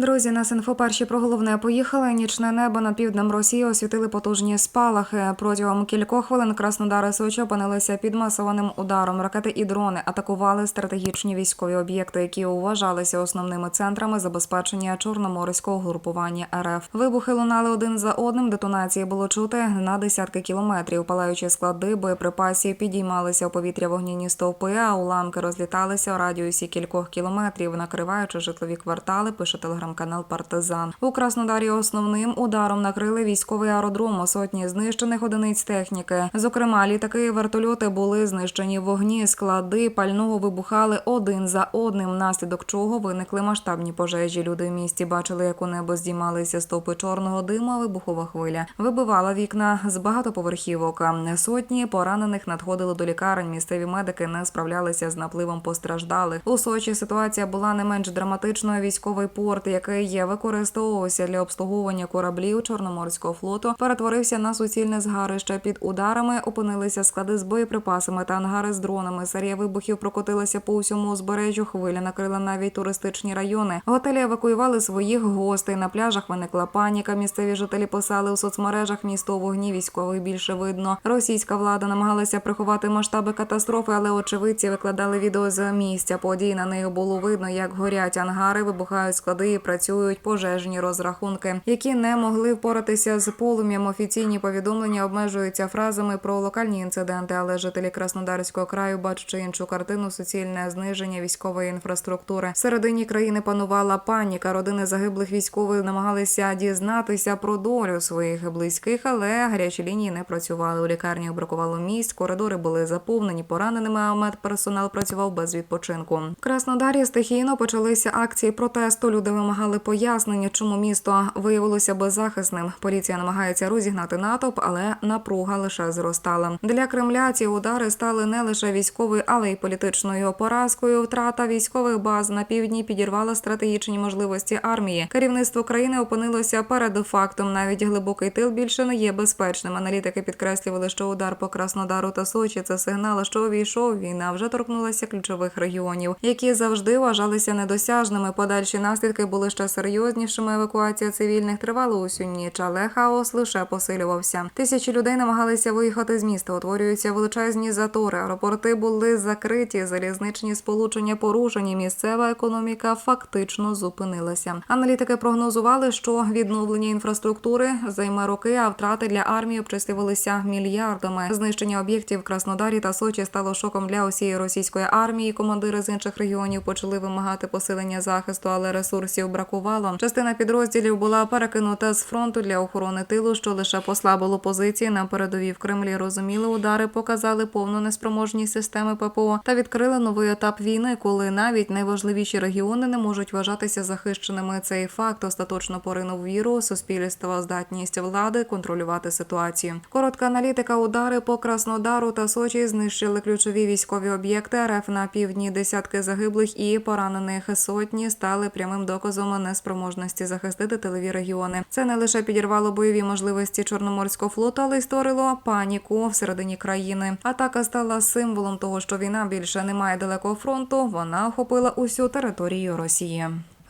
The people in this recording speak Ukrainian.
Друзі, нас інфо перші про головне поїхали. Нічне небо над півднем Росії освітили потужні спалахи. Протягом кількох хвилин Краснодар і Сочі опинилися під масованим ударом. Ракети і дрони атакували стратегічні військові об'єкти, які вважалися основними центрами забезпечення чорноморського групування РФ. Вибухи лунали один за одним. Детонації було чути на десятки кілометрів. Палаючі склади боєприпасів підіймалися у повітря вогняні стовпи, а уламки розліталися у радіусі кількох кілометрів, накриваючи житлові квартали. Пише телеграм-канал Партизан. У Краснодарі основним ударом накрили військовий аеродром. Сотні знищених одиниць техніки. Зокрема, літаки і вертольоти були знищені вогні. Склади пального вибухали один за одним, внаслідок чого виникли масштабні пожежі. Люди в місті бачили, як у небо здіймалися стовпи чорного диму, вибухова хвиля вибивала вікна з багатоповерхівок. Сотні поранених надходили до лікарень. Місцеві медики не справлялися з напливом постраждалих. У Сочі ситуація була не менш драматичною. Військовий порт, який використовувався для обслуговування кораблів Чорноморського флоту, перетворився на суцільне згарище. Під ударами опинилися склади з боєприпасами та ангари з дронами. Серія вибухів прокотилася по всьому узбережжю. Хвиля накрила навіть туристичні райони. Готелі евакуювали своїх гостей. На пляжах виникла паніка. Місцеві жителі писали у соцмережах місто вогні. Військових більше видно. Російська влада намагалася приховати масштаби катастрофи, але очевидці викладали відео з місця. Подій на них було видно, як горять ангари, вибухають склади і працюють пожежні розрахунки, які не могли впоратися з полум'ям. Офіційні повідомлення обмежуються фразами про локальні інциденти, але жителі Краснодарського краю, бачачи іншу картину, суцільне зниження військової інфраструктури. Всередині країни панувала паніка. Родини загиблих військових намагалися дізнатися про долю своїх близьких, але гарячі лінії не працювали. У лікарнях бракувало місць, коридори були заповнені пораненими. А медперсонал працював без відпочинку. В Краснодарі стихійно почалися акції протесту. Люди вимагали пояснення, чому місто виявилося беззахисним. Поліція намагається розігнати натовп, але напруга лише зростала. Для Кремля ці удари стали не лише військовою, але й політичною поразкою. Втрата військових баз на півдні підірвала стратегічні можливості армії. Керівництво країни опинилося перед фактом. Навіть глибокий тил більше не є безпечним. Аналітики підкреслювали, що удар по Краснодару та Сочі це сигнал, що увійшов війна вже торкнулася ключових регіонів, які завжди вважалися недосяжними. Подальші наслідки були ще серйознішими. Евакуація цивільних тривала усю ніч, але хаос лише посилювався. Тисячі людей намагалися виїхати з міста. Утворюються величезні затори. Аеропорти були закриті, залізничні сполучення порушені. Місцева економіка фактично зупинилася. Аналітики прогнозували, що відновлення інфраструктури займе роки, а втрати для армії обчислювалися мільярдами. Знищення об'єктів в Краснодарі та Сочі стало шоком для усієї російської армії. Командири з інших регіонів почали вимагати посилення захисту, але ресурсів бракувало. Частина підрозділів була перекинута з фронту для охорони тилу, що лише послабило позиції на передовій в Кремлі. Розуміли удари, показали повну неспроможність системи ППО та відкрили новий етап війни, коли навіть найважливіші регіони не можуть вважатися захищеними. Цей факт остаточно поринув віру суспільства, здатність влади контролювати ситуацію. Коротка аналітика удари по Краснодару та Сочі знищили ключові військові об'єкти РФ на півдні. Десятки загиблих і поранених сотні стали прямим доказом неспроможності захистити тилові регіони. Це не лише підірвало бойові можливості Чорноморського флоту, але й створило паніку всередині країни. Атака стала символом того, що війна більше не має далекого фронту. Вона охопила усю територію Росії.